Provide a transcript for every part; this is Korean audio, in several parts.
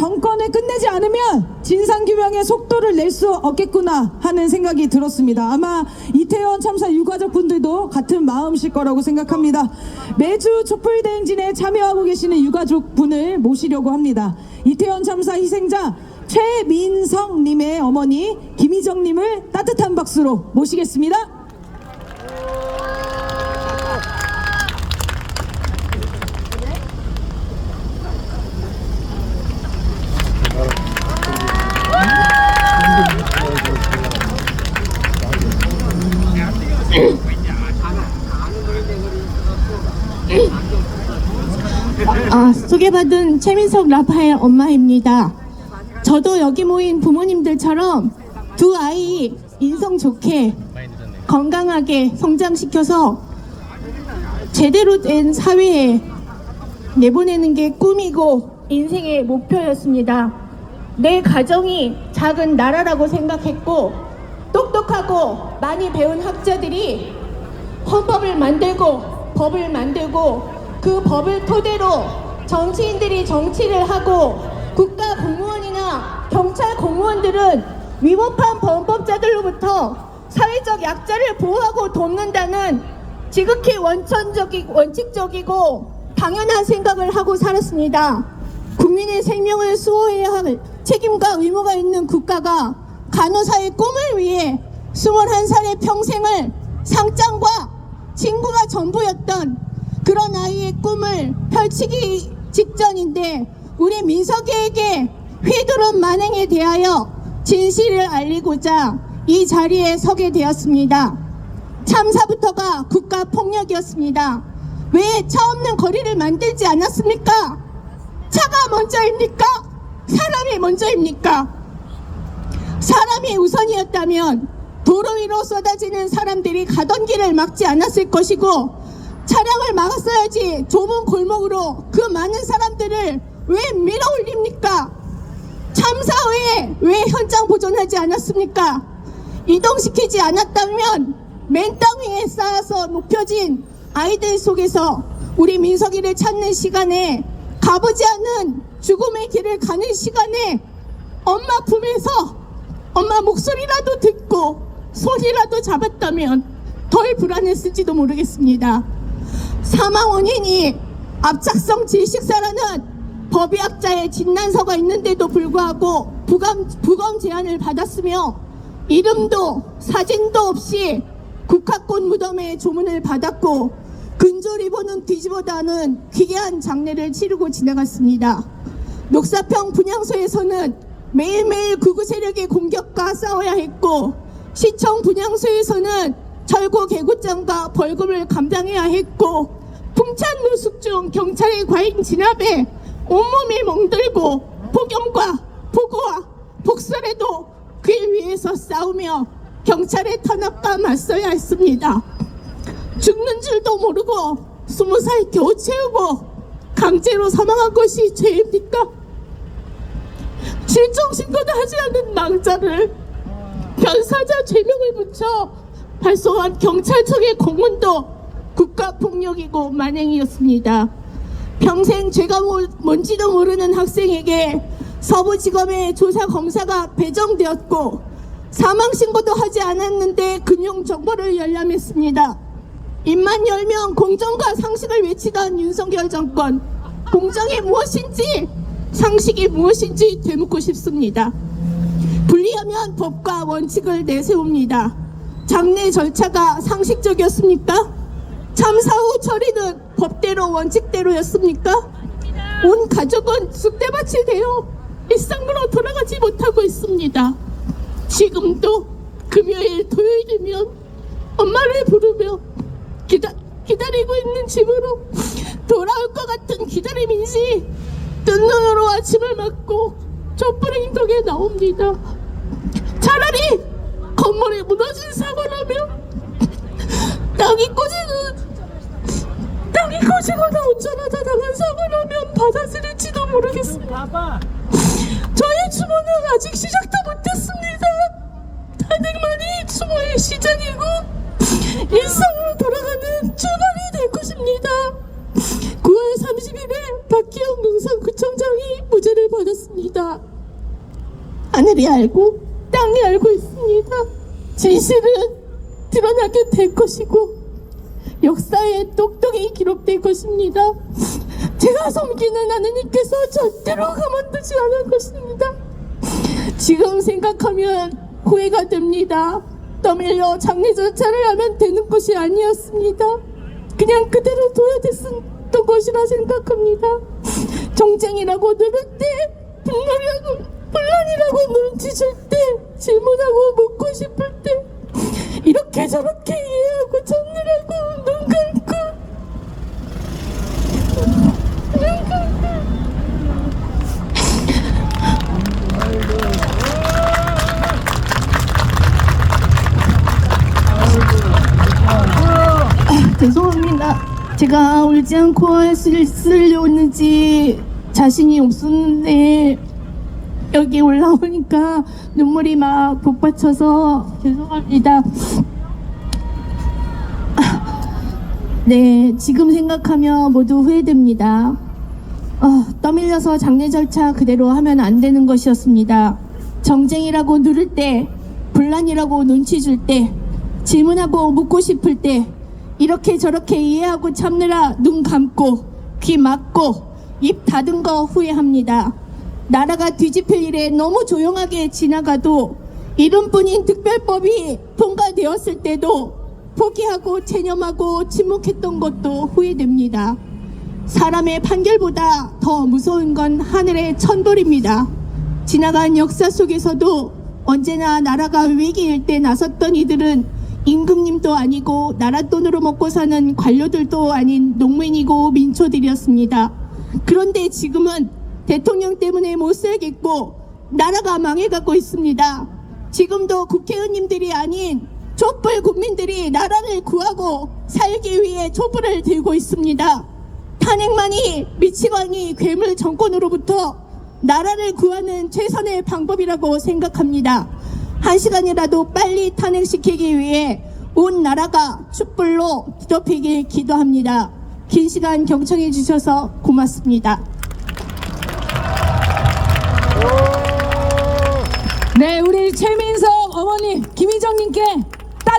정권을 끝내지 않으면 진상규명의 속도를 낼 수 없겠구나 하는 생각이 들었습니다. 아마 이태원 참사 유가족 분들도 같은 마음이실 거라고 생각합니다. 매주 촛불대행진에 참여하고 계시는 유가족 분을 모시려고 합니다. 이태원 참사 희생자 최민성님의 어머니 김희정님을 따뜻한 박수로 모시겠습니다. 아, 소개받은 최민석 라파엘 엄마입니다. 저도 여기 모인 부모님들처럼 두 아이 인성 좋게 건강하게 성장시켜서 제대로 된 사회에 내보내는 게 꿈이고 인생의 목표였습니다. 내 가정이 작은 나라라고 생각했고 똑똑하고 많이 배운 학자들이 헌법을 만들고 법을 만들고 그 법을 토대로 정치인들이 정치를 하고 국가 공무원이나 경찰 공무원들은 위법한 범법자들로부터 사회적 약자를 보호하고 돕는다는 지극히 원천적이고 원칙적이고 당연한 생각을 하고 살았습니다. 국민의 생명을 수호해야 할 책임과 의무가 있는 국가가 간호사의 꿈을 위해 21살의 평생을 상장과 친구가 전부였던 그런 아이의 꿈을 펼치기 직전인데 우리 민석이에게 휘두른 만행에 대하여 진실을 알리고자 이 자리에 서게 되었습니다. 참사부터가 국가 폭력이었습니다. 왜 차 없는 거리를 만들지 않았습니까? 차가 먼저입니까? 사람이 먼저입니까? 사람이 우선이었다면 도로 위로 쏟아지는 사람들이 가던 길을 막지 않았을 것이고 차량을 막았어야지 좁은 골목으로 그 많은 사람들을 왜 밀어 올립니까? 참사 후에 왜 현장 보존하지 않았습니까? 이동시키지 않았다면 맨 땅 위에 쌓아서 높여진 아이들 속에서 우리 민석이를 찾는 시간에 가보지 않은 죽음의 길을 가는 시간에 엄마 품에서 엄마 목소리라도 듣고 손이라도 잡았다면 덜 불안했을지도 모르겠습니다. 사망 원인이 압착성 질식사라는 법의학자의 진단서가 있는데도 불구하고 부검, 부검 제안을 받았으며 이름도 사진도 없이 국화꽃 무덤에 조문을 받았고 근조리 보는 뒤집어다는 귀한 장례를 치르고 지나갔습니다. 녹사평 분향소에서는 매일매일 극우 세력의 공격과 싸워야 했고 시청 분향소에서는 철거 개구장과 벌금을 감당해야 했고 풍찬 노숙 중 경찰의 과잉 진압에 온몸이 멍들고 폭염과 폭우와 폭설에도 그 위에서 싸우며 경찰의 탄압과 맞서야 했습니다. 죽는 줄도 모르고 스무 살 겨우 채우고 강제로 사망한 것이 죄입니까? 실종 신고도 하지 않은 망자를 변사자 죄명을 붙여 발송한 경찰청의 공문도 국가폭력이고 만행이었습니다. 평생 죄가 뭐- 뭔지도 모르는 학생에게 서부지검의 조사 검사가 배정되었고 사망 신고도 하지 않았는데 금융 정보를 열람했습니다. 입만 열면 공정과 상식을 외치던 윤석열 정권 공정이 무엇인지 상식이 무엇인지 되묻고 싶습니다. 분리하면 법과 원칙을 내세웁니다. 장례 절차가 상식적이었습니까? 참사 후 처리는 법대로 원칙대로였습니까? 온 가족은 쑥대밭이 되어 일상으로 돌아가지 못하고 있습니다. 지금도 금요일 토요일이면 엄마를 부르며 기다, 기다리고 있는 집으로 돌아올 것 같은 기다림인지 뜬 눈으로 아침을 맞고 촛불행동에 나옵니다. 차라리 건물이 무너진 사고라면 땅이 꼬지는 땅이 꼬지거나 운전하다 당한 사고라면 받아들일지도 모르겠습니다. 저의 추모는 아직 시작도 못했습니다. 다들만이 추모의 시작이고 일상으로 돌아가는 출발이 될 것입니다. 9월 30일에 박기영 농산구청장이 무죄를 받았습니다. 하늘이 알고 땅이 알고 있습니다. 진실은 드러나게 될 것이고 역사에 똑똑히 기록될 것입니다. 제가 섬기는 하느님께서 절대로 가만두지 않을 것입니다. 지금 생각하면 후회가 됩니다. 떠밀려 장례 절차를 하면 되는 것이 아니었습니다. 그냥 그대로 둬야 됐던 것이라 생각합니다. 정쟁이라고 누를 때, 분노라고, 분란이라고 눈치 줄 때, 질문하고 묻고 이렇게 저렇게 이해하고 정리하고 눈 감고 눈 감고 죄송합니다. 제가 울지 않고 쓸, 쓰려는지 자신이 없었는데 여기 올라오니까 눈물이 막 복받쳐서 죄송합니다. 네, 지금 생각하면 모두 후회됩니다. 어, 떠밀려서 장례 절차 그대로 하면 안 되는 것이었습니다. 정쟁이라고 누를 때, 분란이라고 눈치 줄 때, 질문하고 묻고 싶을 때, 이렇게 저렇게 이해하고 참느라 눈 감고, 귀 막고, 입 닫은 거 후회합니다. 나라가 뒤집힐 일에 너무 조용하게 지나가도, 이름뿐인 특별법이 통과되었을 때도 포기하고 체념하고 침묵했던 것도 후회됩니다. 사람의 판결보다 더 무서운 건 하늘의 천벌입니다. 지나간 역사 속에서도 언제나 나라가 위기일 때 나섰던 이들은 임금님도 아니고 나라 돈으로 먹고 사는 관료들도 아닌 농민이고 민초들이었습니다. 그런데 지금은 대통령 때문에 못 살겠고 나라가 망해가고 있습니다. 지금도 국회의원님들이 아닌 촛불 국민들이 나라를 구하고 살기 위해 촛불을 들고 있습니다. 탄핵만이 미치광이 괴물 정권으로부터 나라를 구하는 최선의 방법이라고 생각합니다. 한 시간이라도 빨리 탄핵시키기 위해 온 나라가 촛불로 뒤덮이길 기도합니다. 긴 시간 경청해 주셔서 고맙습니다. 네, 우리 최민석 어머님, 김희정님께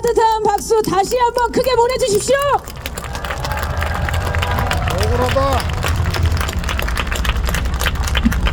따뜻한 박수 다시 한번 크게 보내주십시오. 억울하다.